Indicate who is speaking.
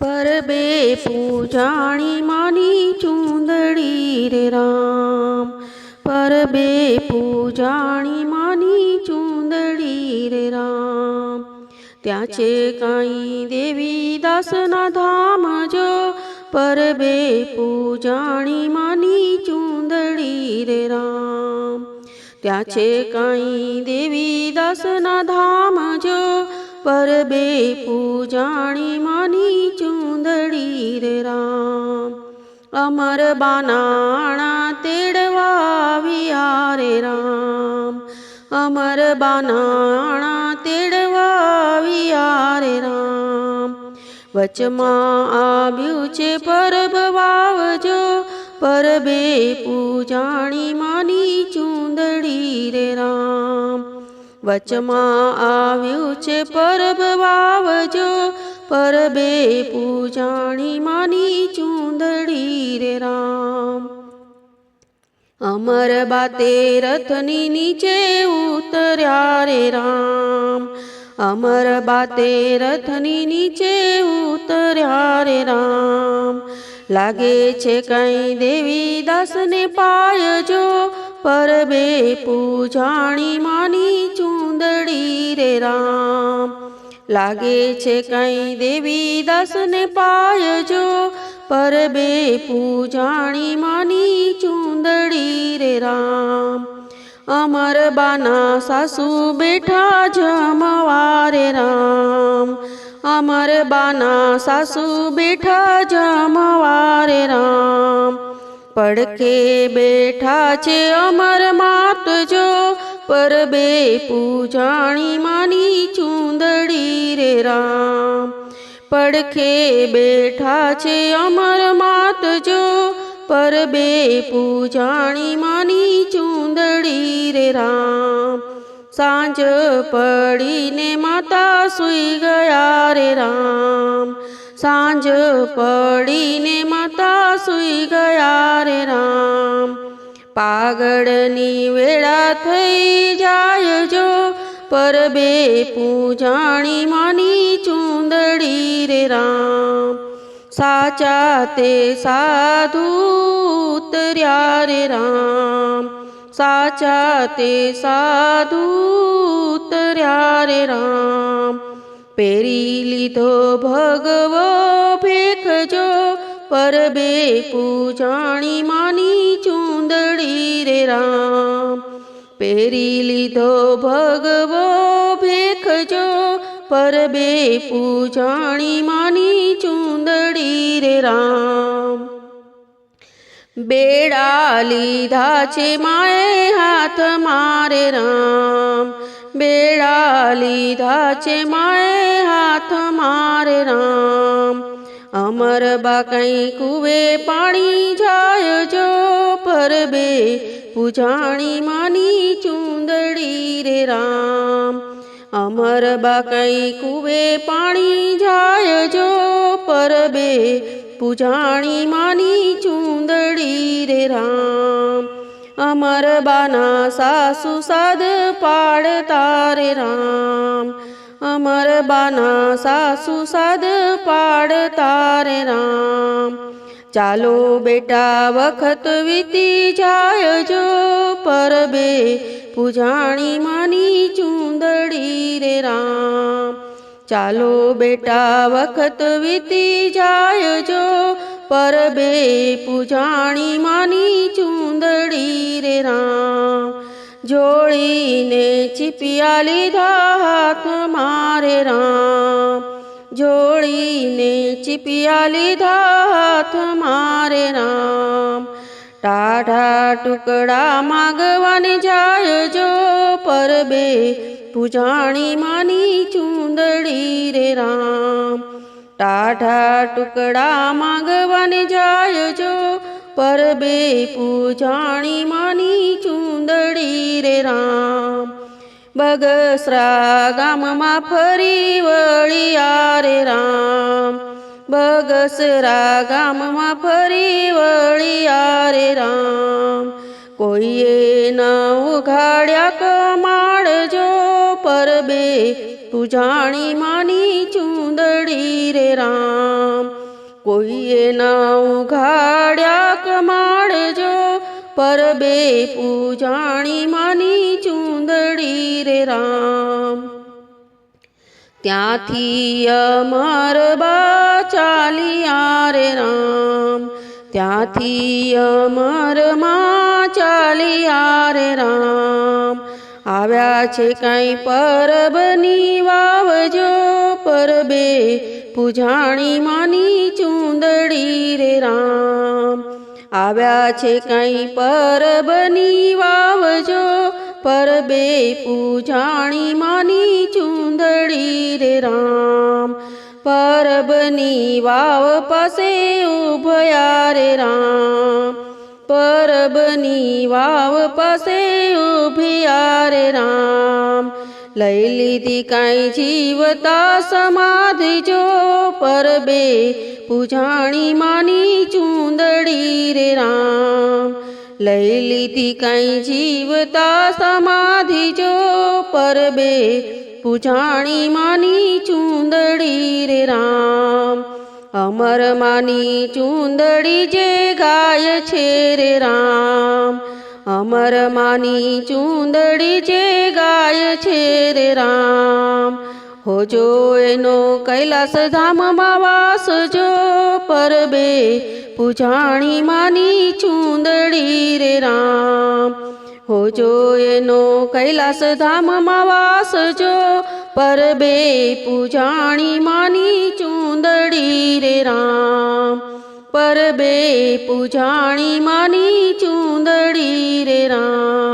Speaker 1: પરબે પૂજાણી માની ચૂંદડી રે રામ. પરબે પૂજાણી માની ચૂંદડી રે રામ. ત્યાં છે કાંઈ દેવી દાસના ધામ જો. પરબે પૂજાણી માની ચૂંદડી રે રામ. ત્યાં છે કાંઈ દેવી દાસના ધામ પરબે પૂજાણી માની ચૂંદડી રે રામ. અમર બાનાણા તેડવા આવ્યા રે રામ. અમર બાનાણા તેડવા આવ્યા રે રામ. વચમાં આવ્યું છે પરબ વાવજો પરબે પૂજાણી માની ચૂંદડી રે રામ. વચમાં આવ્યું છે પરબ વાવજો. પરબે પૂજાણી માની ચૂંદડી રે રામ. અમર બાતે રથની નીચે ઉતર્યા રે રામ. અમર બાતે રથની નીચે ઉતર્યા રે રામ. લાગે છે કઈ દેવી દાસને પાયજો. પરબે પૂજાણી માની ચૂંદડી રે રામ. લાગે છે કઈ દેવી દાસને પાયજો. પરબે પૂજાણી માની ચુંદડી રે રામ. અમર બાના સાસુ બેઠા જમવા રે રામ. અમર બાના સાસુ બેઠા જમવા રે રામ. પડખે બેઠા છે અમર માત જો પરબે પૂજાણી માની ચૂંદડી રે રામ. પડખે બેઠા છે અમર માત જો પરબે પૂજાણી માની ચૂંદડી રે રામ. સાંજ પડીને માતા સૂઈ ગયા રે રામ. સાંજ પડીને માતા સૂઈ ગયા રે રામ. પાગળની વેળા થઈ જાય જો પરબે પૂજાણી માની ચૂંદડી રે રામ. સાચા તે સાધુ ઉતર્યા રે રામ. સાચા તે સાધુ ઉતર્યા રે રામ. પેરી લીધો ભગવો ભેખજો પરબે પૂજાણી માની ચૂંદડી રે રામ. પેરી લીધો ભગવો, ભેખજો. પરબે પૂજાણી માની ચૂંદડી રે રામ. બેડા લીધા છે માએ હાથ મારે રામ. બેડા લીધા છે માએ હાથ મારે રામ. અમર બા કઈ કુવે પાણી જાય જો પરબે પૂજાણી માની ચૂંદડી રે રામ. અમર બા કઈ કુવે પાણી જાય જો પરબે પૂજાણી માની ચૂંદડી રે રામ. અમર બાના સાસુ સાદ પાડતા રે રામ. અમર બાના સાસુ સાદ પાડ તારે રામ ચાલો બેટા વખત વીતી જાય જો પરબે પૂજાણી માની ચૂંદડી રે રામ ચાલો બેટા વખત વીતી જાય જો પરબે પૂજાણી માની ચૂંદડી રે રામ જોડીને ચીપિયા લીધા હાથ મારે રામ. જોડીને ચીપિયા લીધા હાથ મારે રામ. ટાઢા ટુકડા માગવાની જાય જો પરબે, પૂજાણી માની ચૂંદડી રે રામ. ટાઢા ટુકડા માગવાની જાય જો પરબે પૂજાણી માની ચૂંદડી રે રામ. બગસરા ગામમાં ફરી વળિયા રે રામ. બગસરા ગામમાં ફરી વળિયા રે રામ. કોઈએ ન ઉઘાડ્યા કમાડ જો પરબે તું જાણી માની ચૂંદડી રે રામ. કોઈએ ના ઉઘાડ્યા કમાડજો પર બે પૂજાણી માની ચૂંદડી રે રામ. ત્યાંથી અમર બા ચાલિયા રે રામ. ત્યાંથી અમરમાં ચાલિયા રે રામ. આવ્યા છે કાંઈ પરબની વાવજો પરબે, પૂજાણી માની ચૂંદડી રે રામ. આવ્યા છે કાંઈ પરબની વાવજો પરબે, પૂજાણી માની ચૂંદડી રે રામ. પરબની વાવ પાસે ઉભયા રે રામ. પરબની વાવ પાસે ઉભિયા રે રામ. લઈ લીધી કાંઈ જીવતા સમાધિ જો પરબે પૂજાણી માની ચૂંદડી રે રામ. લઈ લીધી કાંઈ જીવતા સમાધિ જો પરબે પૂજાણી માની ચૂંદડી રે રામ. અમર માની ચૂંદડી જે ગાય છે રે રામ. અમર માની ચૂંદડી જે ગાય છે રે રામ. હોજો એનો કૈલાસ ધામમાં વાસ જો પરબે પૂજાણી માની ચૂંદડી રે રામ. હોજો એનો કૈલાસ ધામમાં વાસ જો પરબે પૂજાણી માની ચૂંદડી રે રામ. પરબે પૂજાણી માની ચૂંદડી રે રામ.